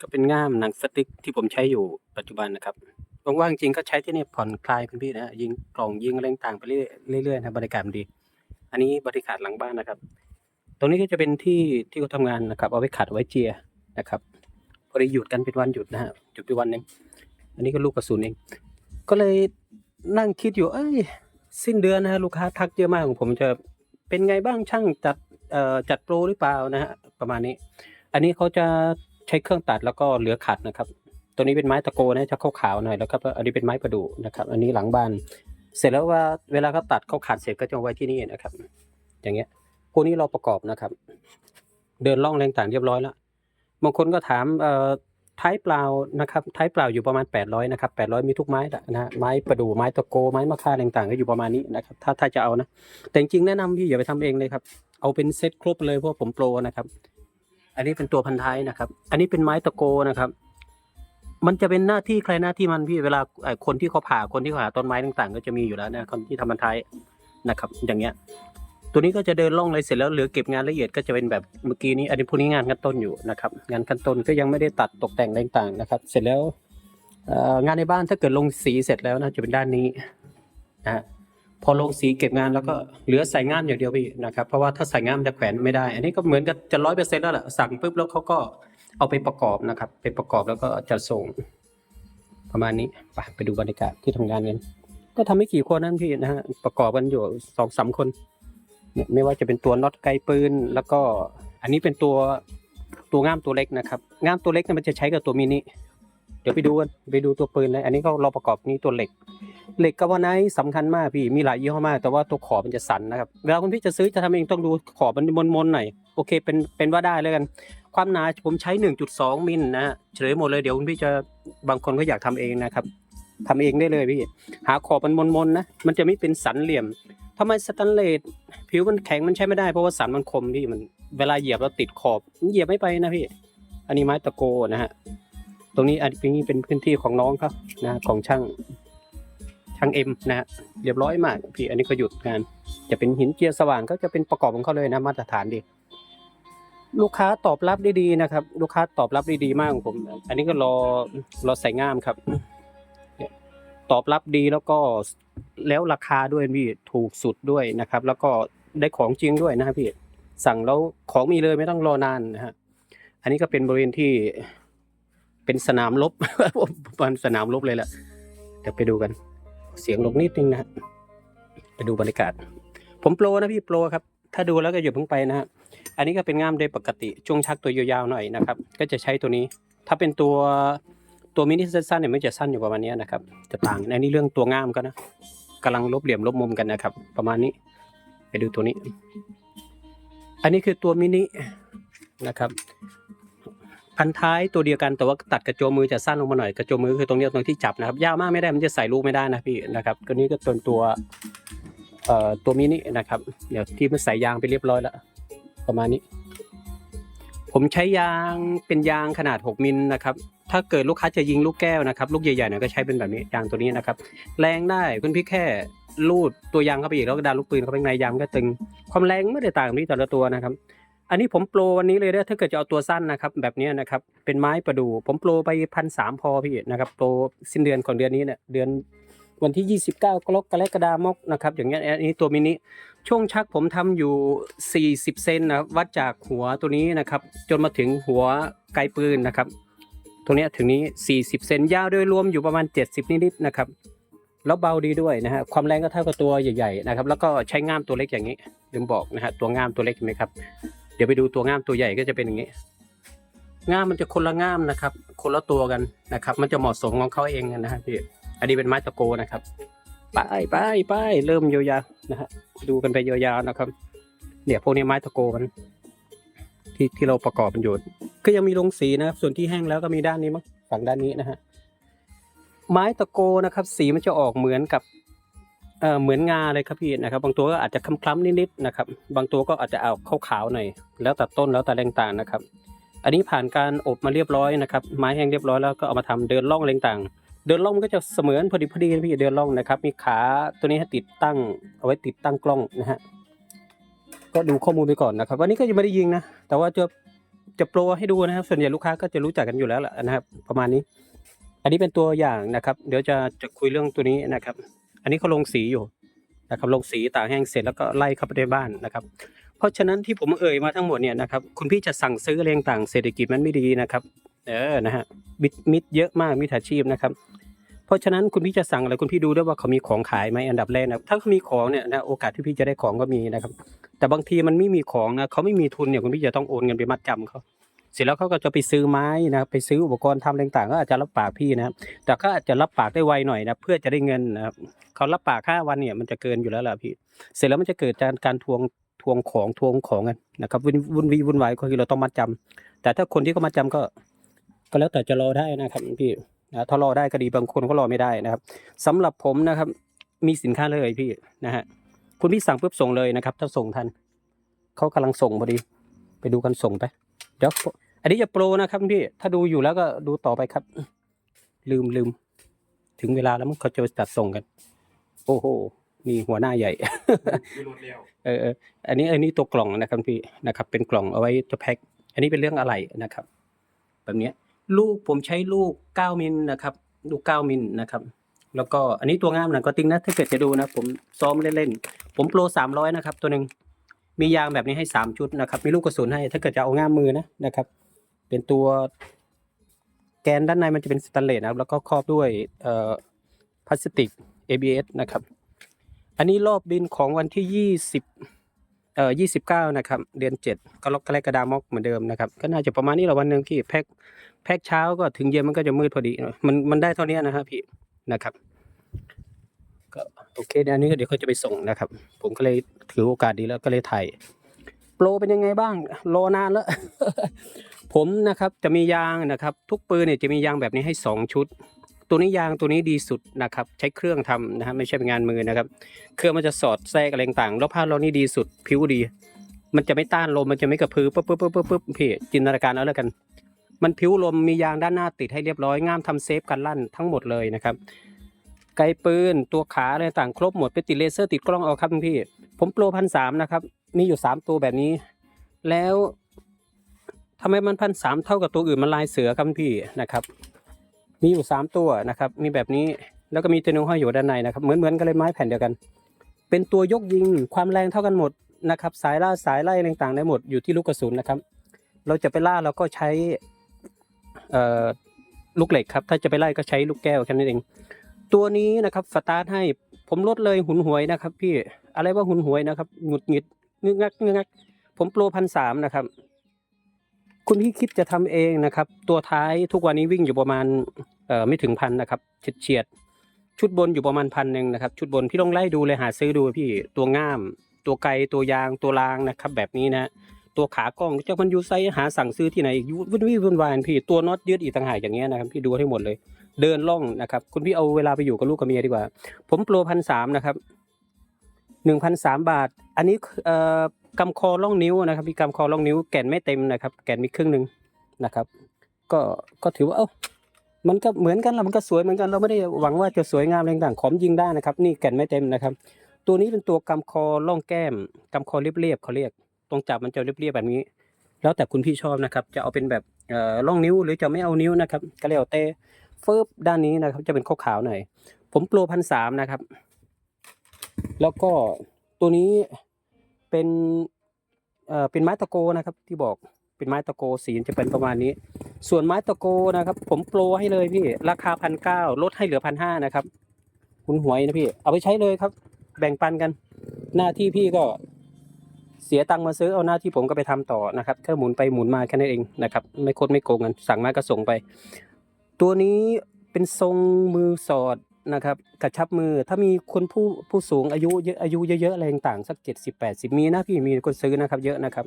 ก็เป็นง่ามหนังสติ๊กที่ผมใช้อยู่ปัจจุบันนะครับว่างๆจริงก็ใช้ที่นี่ผ่อนคลายคุณพี่นะฮะยิงกล่องยิงอะไรต่างไปเรื่อยเรื่อยๆนะบรรยากาศดี อันนี้บรรยากาศหลังบ้านนะครับ ตรงนี้ก็จะเป็นที่ที่เขาทำงานนะครับ เอาไว้ขัดไว้เจียนะครับพอไดีหยุดกันเป็นวันหยุดนะฮะหยุดไปวันหนึ่งอันนี้ก็ลูกกระสุนเอง ก็เลยนั่งคิดอยู่ เอ้ย สิ้นเดือนนะฮะลูกค้าทักเยอะมากของผมจะเป็นไงบ้างช่างจัดเอ่อจัดโปรหรือเปล่านะฮะประมาณนี้ อันนี้เขาจะ ใช้เครื่องตัดแล้วก็เหลือขัดนะครับ ตัวนี้เป็นไม้ตะโกนะจะขาวๆหน่อยแล้วก็อันนี้เป็นไม้ประดู่นะครับ อันนี้หลังบ้านเสร็จแล้วว่าเวลาเขาตัดเขาขัดเสร็จก็จะเอาไว้ที่นี่นะครับ อย่างเงี้ยพวกนี้เราประกอบนะครับ เดินล่องแรงต่างเรียบร้อยแล้วบางคนก็ถามเอ่อท้ายเปล่านะครับท้ายเปล่าอยู่ประมาณ 800นะครับ800 มีทุกไม้นะฮะไม้ประดู่ไม้ตะโกไม้มะค่าต่างๆก็อยู่ประมาณนี้นะครับถ้าถ้าจะเอานะแต่จริงแนะนำพี่อย่าไปทำเองเลยครับเอาเป็นเซ็ตครบเลยเพราะผมโปรนะครับ อันนี้เป็นตัวพันท้ายนะครับ อันนี้เป็นไม้ตะโกนะครับ มันจะเป็นหน้าที่ใครหน้าที่มันพี่เวลาคนที่เขาผ่าคนที่เขาหาต้นไม้ต่าง ๆ ก็จะมีอยู่แล้วนะคนที่ทำพันท้ายนะครับ อย่างเงี้ย ตัวนี้ก็จะเดินล่องเลยเสร็จแล้วเหลือเก็บงานละเอียดก็จะเป็นแบบเมื่อกี้นี้ อันนี้พวกนี้งานขั้นต้นอยู่นะครับ งานขั้นต้นก็ยังไม่ได้ตัดตกแต่งอะไรต่างๆนะครับ เสร็จแล้วงานในบ้านถ้าเกิดลงสีเสร็จแล้วนะจะเป็นด้านนี้นะฮะ พอลงสีเก็บงานแล้วก็เหลือใส่งามอย่างเดียวพี่นะครับเพราะว่าถ้าใส่งามจะแขวนไม่ได้ อันนี้ก็เหมือนกับจะร้อยเปอร์เซ็นต์แล้วแหละสั่งปุ๊บแล้วเขาก็เอาไปประกอบนะครับ ไปประกอบแล้วก็จะส่ง ประมาณนี้ไปไปดูบรรยากาศที่ทำงานกันก็ทำไม่กี่คนนั่นพี่นะฮะประกอบกันอยู่สองสามคนเนี่ยไม่ว่าจะเป็นตัวน็อตไกลปืนแล้วก็ อันนี้เป็นตัวตัวง่ามตัวเล็กนะครับง่ามตัวเล็กเนี่ยมันจะใช้กับตัวมินิเดี๋ยวไปดูกันไปดูตัวปืนเลยอันนี้ก็เราประกอบนี้ตัวเหล็ก เหล็กกับวาไนท์สำคัญมากพี่มีหลายยี่ห้อมาก แต่ว่าตัวขอบมันจะสันนะครับเวลาคุณพี่จะซื้อจะทำเองต้องดูขอบมันมนๆหน่อยโอเคเป็นเป็นว่าได้แล้วกัน ความหนาผมใช้ 1.2 มิลนะฮะเฉลยหมดเลยเดี๋ยวคุณพี่จะบางคนก็อยากทำเองนะครับทำเองได้เลยพี่ หาขอบมันมนๆนะมันจะไม่เป็นสันเหลี่ยมทำไมสแตนเลสผิวมันแข็งมันใช้ไม่ได้เพราะว่าสันมันคมพี่มันเวลาเหยียบแล้วติดขอบเหยียบไม่ไปนะพี่อันนี้ไม้ตะโกนะฮะ ตรงนี้อันนี้เป็นพื้นที่ของน้องครับนะของช่างช่างเอ็มนะฮะเรียบร้อยมากพี่อันนี้ก็หยุดงาน จะเป็นหินเจียร์สว่างก็จะเป็นประกอบของเขาเลยนะมาตรฐานดี ลูกค้าตอบรับได้ดีนะครับ ลูกค้าตอบรับได้ดีมากของผม อันนี้ก็รอรอใส่งามครับตอบรับดีแล้วก็แล้วราคาด้วยพี่ถูกสุดด้วยนะครับ แล้วก็ได้ของจริงด้วยนะพี่สั่งแล้วของมีเลยไม่ต้องรอนานนะฮะอันนี้ก็เป็นบริเวณที่ เป็นสนามรบมันสนามรบเลยแหละเดี๋ยวไปดูกัน เสียงลงนิดนึงนะ ไปดูบรรยากาศ ผมโปรนะพี่โปรครับ ถ้าดูแล้วก็อย่าเพิ่งไปนะฮะอันนี้ก็เป็นง่ามโดยปกติช่วงชักตัวยาวๆหน่อยนะครับ ก็จะใช้ตัวนี้ ถ้าเป็นตัวตัวมินิสั้นๆเนี่ยมันจะสั้นอยู่ประมาณนี้นะครับ จะต่างอันนี้เรื่องตัวง่ามก็นะกำลังลบเหลี่ยมลบมุมกันนะครับ ประมาณนี้ ไปดูตัวนี้ อันนี้คือตัวมินินะครับ พันท้ายตัวเดียวกันแต่ว่าตัดกระโจมมือจะสั้นลงมาหน่อยกระโจมมือคือตรงนี้ตรงที่จับนะครับ ยาวมากไม่ได้มันจะใส่ลูกไม่ได้นะพี่นะครับตัวนี้ก็ตัวตัวเอ่อตัวมินินะครับ เดี๋ยวที่มันใส่ยางไปเรียบร้อยแล้วประมาณนี้ ผมใช้ยางเป็นยางขนาด 6 มิลนะครับ ถ้าเกิดลูกค้าจะยิงลูกแก้วนะครับลูกใหญ่ๆหน่อยก็ใช้เป็นแบบนี้ยางตัวนี้นะครับ แรงได้คุณพี่แค่ลูดตัวยางเข้าไปอีกแล้วก็ดันลูกปืนเข้าไปในยางก็ตึง ความแรงไม่ได้ต่างกันที่แต่ละตัวนะครับ อันนี้ผมโปรวันนี้เลยนะถ้าเกิดจะเอาตัวสั้นนะครับ แบบนี้นะครับ เป็นไม้ประดู่ผมโปรไปพันสามพอพี่นะครับโปรสิ้นเดือนของเดือนนี้เนี่ยเดือนวันที่ 29 กรกฎาคมกนะครับ อย่างเงี้ยอันนี้ตัวมินิช่วงชักผมทำอยู่ 40 เซนนะวัดจากหัวตัวนี้นะครับ จนมาถึงหัวไกลปืนนะครับ ตรงเนี้ยถึงนี้ 40 เซนยาวโดยรวมอยู่ประมาณ 70 นิดๆนะครับ แล้วเบาดีด้วยนะฮะความแรงก็เท่ากับตัวใหญ่ ๆ นะครับ แล้วก็ใช้ง่ามตัวเล็กอย่างนี้ลืมบอกนะฮะตัวง่ามตัวเล็กเห็นไหมครับ เดี๋ยวไปดูตัวง่ามตัวใหญ่ก็จะเป็นอย่างนี้ ง่ามมันจะคนละง่ามนะครับ คนละตัวกันนะครับ มันจะเหมาะสมของเขาเองนะฮะพี่อันนี้เป็นไม้ตะโกนะครับไปไปไปเริ่มยาวๆนะฮะดูกันไปยาวๆนะครับเนี่ยพวกนี้ไม้ตะโกมันที่ที่เราประกอบมันอยู่ก็ยังมีลงสีนะครับ ส่วนที่แห้งแล้วก็มีด้านนี้มั้งฝั่งด้านนี้นะฮะไม้ตะโกนะครับ สีมันจะออกเหมือนกับ เอ่อเหมือนงาเลยครับพี่นะครับ บางตัวก็อาจจะคล้ำๆนิดๆนะครับ บางตัวก็อาจจะเอาขาวๆหน่อย แล้วแต่ต้นแล้วแต่แรงต่างนะครับ อันนี้ผ่านการอบมาเรียบร้อยนะครับ ไม้แห้งเรียบร้อยแล้วก็เอามาทำเดินล่องแรงต่าง เดินล่องมันก็จะเสมือนพอดีพอดีนะพี่เดินล่องนะครับ มีขาตัวนี้ให้ติดตั้งเอาไว้ติดตั้งกล้องนะฮะ ก็ดูข้อมูลไปก่อนนะครับ วันนี้ก็ยังไม่ได้ยิงนะ แต่ว่าจะจะโปรให้ดูนะครับ ส่วนใหญ่ลูกค้าก็จะรู้จักกันอยู่แล้วแหละนะครับ ประมาณนี้ อันนี้เป็นตัวอย่างนะครับ เดี๋ยวจะจะคุยเรื่องตัวนี้นะครับ อันนี้เขาลงสีอยู่นะครับลงสีตากแห้งเสร็จแล้วก็ไล่เข้าไปในบ้านนะครับ เพราะฉะนั้นที่ผมเอ่ยมาทั้งหมดเนี่ยนะครับคุณพี่จะสั่งซื้ออะไรต่างเศรษฐกิจมันไม่ดีนะครับเออนะฮะมิดมิดเยอะมากมิจฉาชีพนะครับเพราะฉะนั้นคุณพี่จะสั่งอะไรคุณพี่ดูด้วยว่าเขามีของขายไหมอันดับแรกนะถ้าเขามีของเนี่ยนะโอกาสที่พี่จะได้ของก็มีนะครับ แต่บางทีมันไม่มีของนะเขาไม่มีทุนเนี่ยคุณพี่จะต้องโอนเงินไปมัดจำเขา เสร็จแล้วเขาก็จะไปซื้อไม้นะครับไปซื้ออุปกรณ์ทำอะไรต่างๆก็อาจจะรับปากพี่นะครับแต่ก็อาจจะรับปากได้ไวหน่อยนะเพื่อจะได้เงินนะครับเขารับปากห้าวันเนี่ยมันจะเกินอยู่แล้วล่ะพี่ เสร็จแล้วมันจะเกิดการการทวงทวงของทวงของกันนะครับวุ่นวุ่นวีวุ่นวายก็คือเราต้องมัดจำแต่ถ้าคนที่เขามัดจำก็ ก็แล้วแต่จะรอได้นะครับพี่นะถ้ารอได้ก็ดีบางคนก็รอไม่ได้นะครับสำหรับผมนะครับ มีสินค้าเลยพี่นะฮะคุณพี่สั่งปุ๊บส่งเลยนะครับ ถ้าส่งทันเขากำลังส่งพอดี ไปดูกันส่งไปเดี๋ยว อันนี้จะโปรนะครับพี่ ถ้าดูอยู่แล้วก็ดูต่อไปครับ ลืมลืม ถึงเวลาแล้วมันเขาจะจัดส่งกัน โอ้โห มีหัวหน้าใหญ่มีรถเร็วเออเอออันนี้อันนี้ตัวกล่องนะครับพี่นะครับ เป็นกล่องเอาไว้จะแพ็ค อันนี้เป็นเรื่องอะไรนะครับ แบบเนี้ยลูกผมใช้ลูกเก้ามิลนะครับ ลูกเก้ามิลนะครับ แล้วก็อันนี้ตัวงามหนังก็ติ้งนะถ้าเกิดจะดูนะ ผมซ้อมเล่นๆ ผมโปรสามร้อยนะครับ ตัวหนึ่งมียางแบบนี้ให้สามชุดนะครับ มีลูกกระสุนให้ ถ้าเกิดจะเอาง่ามมือนะนะครับ เป็นตัวแกนด้านในมันจะเป็นสแตนเลสนะครับแล้วก็ครอบด้วยพลาสติก ABS นะครับ อันนี้รอบบินของวันที่ยี่สิบเอ่อยี่สิบเก้านะครับ เดือนเจ็ดก็ล็อกกระกระดามอกเหมือนเดิมนะครับ ก็น่าจะประมาณนี้แหละวันหนึ่งที่แพ็คแพ็คเช้าก็ถึงเย็นมันก็จะมืดพอดี มันมันได้เท่านี้นะครับพี่นะครับก็โอเคเดี๋ยวอันนี้ก็เดี๋ยวเขาจะไปส่งนะครับ ผมก็เลยถือโอกาสดีแล้วก็เลยถ่ายโปรเป็นยังไงบ้าง รอนานแล้ว ผมนะครับจะมียางนะครับ ทุกปืนเนี่ยจะมียางแบบนี้ให้สองชุด ตัวนี้ยางตัวนี้ดีสุดนะครับ ใช้เครื่องทำนะฮะไม่ใช่เป็นงานมือนะครับ เครื่องมันจะสอดแทรกอะไรต่างๆแล้วผ้าเรานี่ดีสุดผิวดี มันจะไม่ต้านลมมันจะไม่กระพือปุ๊บปุ๊บปุ๊บปุ๊บปุ๊บพี่จินตนาการเอาแล้วกัน มันผิวลมมียางด้านหน้าติดให้เรียบร้อยง่ามทำเซฟกันลั่นทั้งหมดเลยนะครับไกปืนตัวขาอะไรต่างครบหมดไปติดเลเซอร์ติดกล้องเอาครับพี่ ผมโปรพันสามนะครับ มีอยู่สามตัวแบบนี้ แล้ว ทำไมมันพันสามเท่ากับตัวอื่นมันลายเสือครับพี่นะครับ มีอยู่สามตัวนะครับ มีแบบนี้แล้วก็มีตัวนึงห้อยอยู่ด้านในนะครับ เหมือนเหมือนกันเลยไม้แผ่นเดียวกัน เป็นตัวยกยิงความแรงเท่ากันหมดนะครับ สายล่าสายไล่ต่างๆได้หมดอยู่ที่ลูกกระสุนนะครับ เราจะไปล่าเราก็ใช้ลูกเหล็กครับ ถ้าจะไปไล่ก็ใช้ลูกแก้วแค่นั้นเอง ตัวนี้นะครับสตาร์ทให้ผมลดเลยหุนหวยนะครับ พี่อะไรว่าหุนหวยนะครับหงุดหงิดงึกงักงึกงักผมโปรพันสามนะครับ คุณพี่คิดจะทำเองนะครับ ตัวท้ายทุกวันนี้วิ่งอยู่ประมาณเอ่อไม่ถึงพันนะครับเฉียดเฉียดชุดบนอยู่ประมาณพันหนึ่งนะครับ ชุดบนพี่ลองไล่ดูเลยหาซื้อดูพี่ตัวง่าม ตัวไกลตัวยางตัวรางนะครับ แบบนี้นะ ตัวขากล้องเจ้ามันยูไซหาสั่งซื้อที่ไหนอีกยุ่วุ่นวี่วุ่นวายพี่ตัวน็อตยืดอีกต่างหากอย่างเงี้ยนะครับพี่ดูให้หมดเลย เดินล่องนะครับ คุณพี่เอาเวลาไปอยู่กับลูกกับเมียดีกว่า ผมโปรพันสามนะครับหนึ่งพันสามบาท อันนี้เอ่อ กำคอล่องนิ้วนะครับ มีกำคอล่องนิ้วแก่นไม่เต็มนะครับ แก่นมีครึ่งหนึ่งนะครับ ก็ก็ถือว่าเอ้ามันก็เหมือนกันละมันก็สวยเหมือนกันเราไม่ได้หวังว่าจะสวยงามอะไรต่างๆขอมยิงได้นะครับ นี่แก่นไม่เต็มนะครับ ตัวนี้เป็นตัวกำคอล่องแก้มกำคอเรียบๆเขาเรียก ตรงจับมันจะเรียบๆแบบนี้ แล้วแต่คุณพี่ชอบนะครับ จะเอาเป็นแบบเอ่อล่องนิ้วหรือจะไม่เอานิ้วนะครับก็แล้วแต่เฟิบด้านนี้นะครับ จะเป็นขาวๆหน่อยผมโปรพันสามนะครับ แล้วก็ตัวนี้ เป็นเอ่อเป็นไม้ตะโกนะครับที่บอกเป็นไม้ตะโกสีจะเป็นประมาณนี้ ส่วนไม้ตะโกนะครับ ผมโปรให้เลยพี่ราคาพันเก้าลดให้เหลือพันห้านะครับคุณหวยนะพี่เอาไปใช้เลยครับ แบ่งปันกัน หน้าที่พี่ก็เสียตังค์มาซื้อเอาหน้าที่ผมก็ไปทำต่อนะครับแค่หมุนไปหมุนมาแค่นั้นเองนะครับ ไม่โคตรไม่โกงกันสั่งมาก็ส่งไป ตัวนี้เป็นทรงมือสอด นะครับกระชับมือถ้ามีคนผู้ผู้สูงอายุเยอะอายุเยอะๆอะไรต่างๆสักเจ็ดสิบแปดสิบมีนะพี่มีคนซื้อนะครับ เยอะนะครับ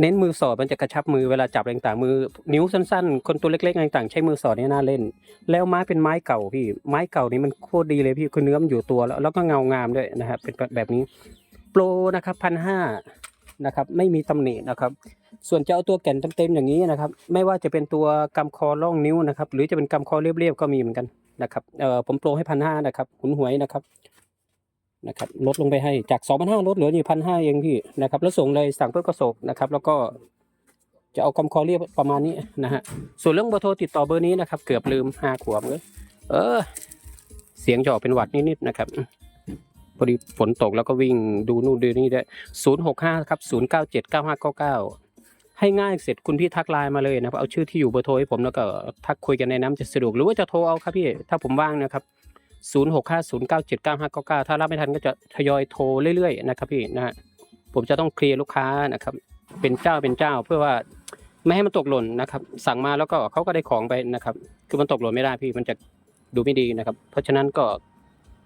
เน้นมือสอดมันจะกระชับมือเวลาจับอะไรต่างมือ นิ้วสั้นๆ คนตัวเล็กๆอะไรต่างใช้มือสอดนี่น่าเล่น แล้วไม้เป็นไม้เก่าพี่ ไม้เก่านี่มันโคตรดีเลยพี่คือเนื้อมันอยู่ตัวแล้วแล้วก็เงางามด้วยนะครับเป็นแบบนี้โปรนะครับพันห้านะครับไม่มีตำหนินะครับ ส่วนจะเอาตัวแก่นเต็มๆอย่างนี้นะครับ ไม่ว่าจะเป็นตัวกำคอล่องนิ้วนะครับ หรือจะเป็นกำคอเรียบๆก็มีเหมือนกัน นะครับเอ่อผมโปรให้พันห้านะครับหุนหวยนะครับนะครับลดลงไปให้จากสองพันห้าลดเหลืออยู่พันห้าเองพี่นะครับแล้วส่งเลยสั่งเพื่อกระสกนะครับ แล้วก็จะเอาคำคอเรียกประมาณนี้นะฮะส่วนเรื่องเบอร์โทรติดต่อเบอร์นี้นะครับ เกือบลืมห้าขวบเลยเออ เสียงจะออกเป็นหวัดนิดๆนะครับพอดีฝนตกแล้วก็วิ่งดูนู่นดูนี่ได้ศูนย์หกห้าครับศูนย์เก้าเจ็ดเก้าห้าเก้าเก้า ให้ง่ายเสร็จคุณพี่ทักไลน์มาเลยนะครับเอาชื่อที่อยู่เบอร์โทรให้ผมแล้วก็ทักคุยกันในน้ำจะสะดวกหรือว่าจะโทรเอาครับพี่ถ้าผมว่างนะครับ0 6 5 0 9 7 9 5 9 9 ถ้ารับไม่ทันก็จะทยอยโทรเรื่อยๆนะครับพี่นะฮะผมจะต้องเคลียร์ลูกค้านะครับ เป็นเจ้าเป็นเจ้าเพื่อว่าไม่ให้มันตกหล่นนะครับ สั่งมาแล้วก็เขาก็ได้ของไปนะครับ คือมันตกหล่นไม่ได้พี่มันจะดูไม่ดีนะครับ เพราะฉะนั้นก็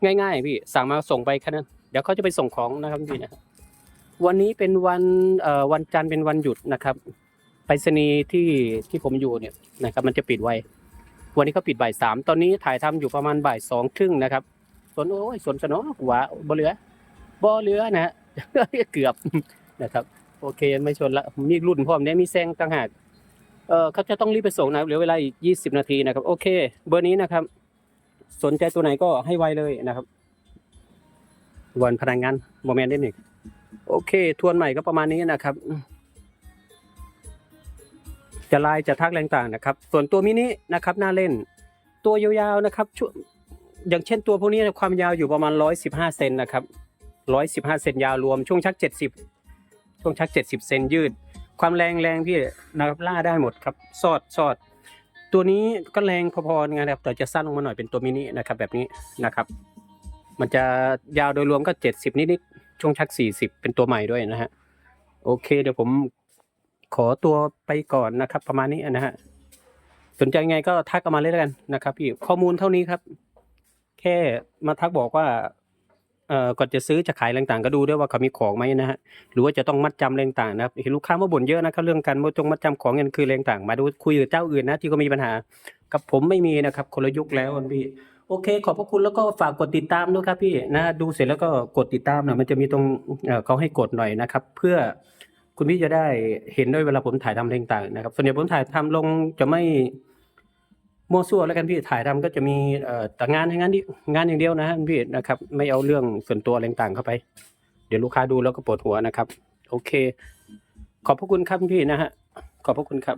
ง่าย ๆ พี่สั่งมาส่งไปแค่นั้นเดี๋ยวเขาจะไปส่งของนะครับพี่นะ วันนี้เป็นวันวันจันทร์เป็นวันหยุดนะครับไปรษณีย์ที่ที่ผมอยู่เนี่ยนะครับมันจะปิดไววันนี้เขาปิดบ่ายสามตอนนี้ถ่ายทำอยู่ประมาณบ่ายสองครึ่งนะครับสนโอ้ยสนสนอหัวบ่เหลือบ่เหลือนะฮะเกือบนะครับ โอเคไม่ชนละมีรุ่นพร้อมเนี่ยมีแซงต่างหากเออเขาจะต้องรีบไปส่งนะเหลือเวลาอีกยี่สิบนาทีนะครับ โอเค เบอร์นี้นะครับ สนใจตัวไหนก็ให้ไวเลยนะครับ วันพนักงานโมเมนต์ได้หนึ่ง โอเค ทวนใหม่ก็ประมาณนี้นะครับ จะลน์จะทักแรงต่างนะครับ ส่วนตัวมินินะครับน่าเล่น ตัวยาวๆนะครับช่วอย่างเช่นตัวพวกนี้ความยาวอยู่ประมาณ 115 เซนนะครับ 115 เซนยาวรวมช่วงชัก 70 ช่วงชัก 70 เซนยืด ความแรงแรงพี่นะครับล่าได้หมดครับซอดซอด ตัวนี้ก็แรงพอๆนะครับแต่จะสั้นลงมาหน่อยเป็นตัวมินินะครับแบบนี้นะครับ มันจะยาวโดยรวมก็ 70 นิดๆ ช่วงชัก 40 เป็นตัวใหม่ด้วยนะฮะ โอเค เดี๋ยวผมขอตัวไปก่อนนะครับ ประมาณนี้นะฮะ สนใจไงก็ทักกันมาเลยแล้วกันนะครับพี่ ข้อมูลเท่านี้ครับ แค่มาทักบอกว่าเอ่อก่อนจะซื้อจะขายต่างๆก็ดูด้วยว่าเขามีของไหมนะฮะหรือว่าจะต้องมัดจำอะไรต่างๆนะครับเห็นลูกค้ามาบ่นเยอะนะครับเรื่องการมัดจงมัดจำของเงินคืออะไรต่าง มาดูคุยกับเจ้าอื่นนะที่ก็มีปัญหา กับผมไม่มีนะครับคนละยุคแล้วพี่ โอเค ขอบพระคุณแล้วก็ฝากกดติดตามด้วยครับพี่นะดูเสร็จแล้วก็กดติดตามนะมันจะมีตรงเเขาให้กดหน่อยนะครับ เพื่อคุณพี่จะได้เห็นด้วยเวลาผมถ่ายทำอะไรต่างนะครับส่วนใหญ่ผมถ่ายทำลงจะไม่มั่วซั่วแล้วกันพี่ถ่ายทำก็จะมีแต่งานให้งานนี้งานอย่างเดียวนะฮะพี่นะครับ ไม่เอาเรื่องส่วนตัวอะไรต่างเข้าไป เดี๋ยวลูกค้าดูแล้วก็ปวดหัวนะครับ โอเค ขอบพระคุณครับพี่นะฮะขอบพระคุณครับ